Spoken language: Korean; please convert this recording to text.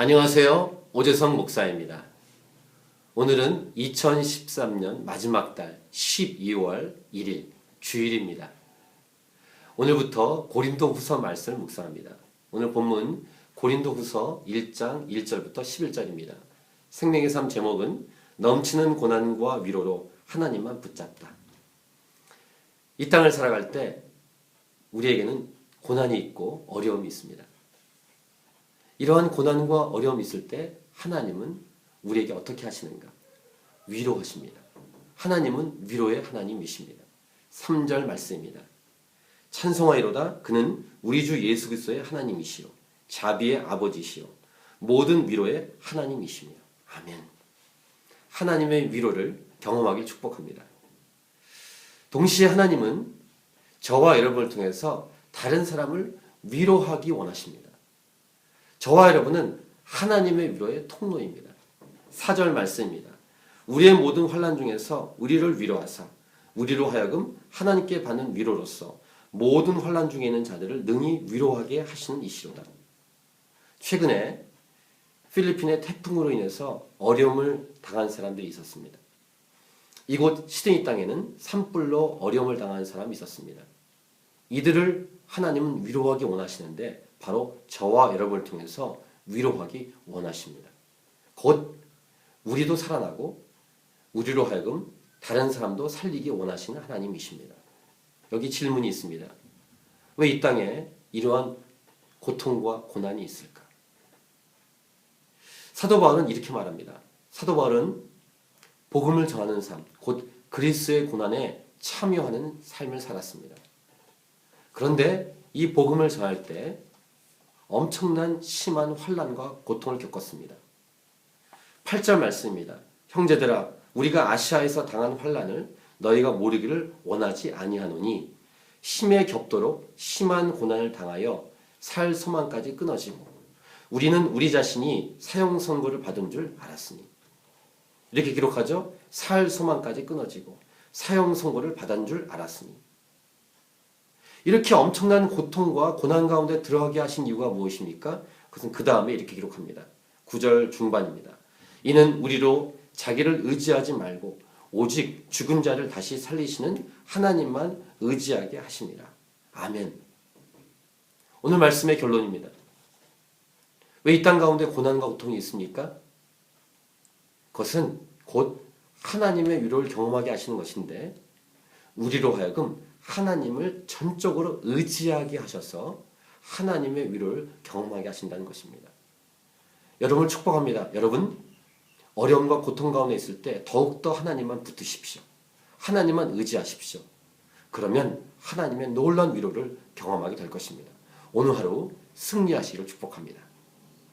안녕하세요. 오재성 목사입니다. 오늘은 2013년 마지막 달 12월 1일 주일입니다. 오늘부터 고린도 후서 말씀을 묵상합니다. 오늘 본문 고린도 후서 1장 1절부터 11절입니다. 생명의 삶 제목은 넘치는 고난과 위로로 하나님만 붙잡다. 이 땅을 살아갈 때 우리에게는 고난이 있고 어려움이 있습니다. 이러한 고난과 어려움이 있을 때 하나님은 우리에게 어떻게 하시는가? 위로하십니다. 하나님은 위로의 하나님이십니다. 3절 말씀입니다. 찬송하이로다 그는 우리 주 예수 그리스도의 하나님이시요 자비의 아버지시요 모든 위로의 하나님이시며 아멘. 하나님의 위로를 경험하길 축복합니다. 동시에 하나님은 저와 여러분을 통해서 다른 사람을 위로하기 원하십니다. 저와 여러분은 하나님의 위로의 통로입니다. 4절 말씀입니다. 우리의 모든 환란 중에서 우리를 위로하사 우리로 하여금 하나님께 받는 위로로서 모든 환란 중에 있는 자들을 능히 위로하게 하시는 이시로다. 최근에 필리핀의 태풍으로 인해서 어려움을 당한 사람들이 있었습니다. 이곳 시드니 땅에는 산불로 어려움을 당한 사람이 있었습니다. 이들을 하나님은 위로하기 원하시는데 바로 저와 여러분을 통해서 위로하기 원하십니다. 곧 우리도 살아나고 우리로 하여금 다른 사람도 살리기 원하시는 하나님이십니다. 여기 질문이 있습니다. 왜 이 땅에 이러한 고통과 고난이 있을까? 사도 바울은 이렇게 말합니다. 사도 바울은 복음을 전하는 삶, 곧 그리스의 고난에 참여하는 삶을 살았습니다. 그런데 이 복음을 전할 때 엄청난 심한 환란과 고통을 겪었습니다. 8절 말씀입니다. 형제들아 우리가 아시아에서 당한 환란을 너희가 모르기를 원하지 아니하노니 심에 겹도록 심한 고난을 당하여 살 소망까지 끊어지고 우리는 우리 자신이 사형 선고를 받은 줄 알았으니 이렇게 기록하죠. 살 소망까지 끊어지고 사형 선고를 받은 줄 알았으니 이렇게 엄청난 고통과 고난 가운데 들어가게 하신 이유가 무엇입니까? 그것은 그 다음에 이렇게 기록합니다. 9절 중반입니다. 이는 우리로 자기를 의지하지 말고 오직 죽은 자를 다시 살리시는 하나님만 의지하게 하십니다. 아멘. 오늘 말씀의 결론입니다. 왜 이 땅 가운데 고난과 고통이 있습니까? 그것은 곧 하나님의 위로를 경험하게 하시는 것인데 우리로 하여금 하나님을 전적으로 의지하게 하셔서 하나님의 위로를 경험하게 하신다는 것입니다. 여러분을 축복합니다. 여러분 어려움과 고통 가운데 있을 때 더욱더 하나님만 붙으십시오. 하나님만 의지하십시오. 그러면 하나님의 놀라운 위로를 경험하게 될 것입니다. 오늘 하루 승리하시기를 축복합니다.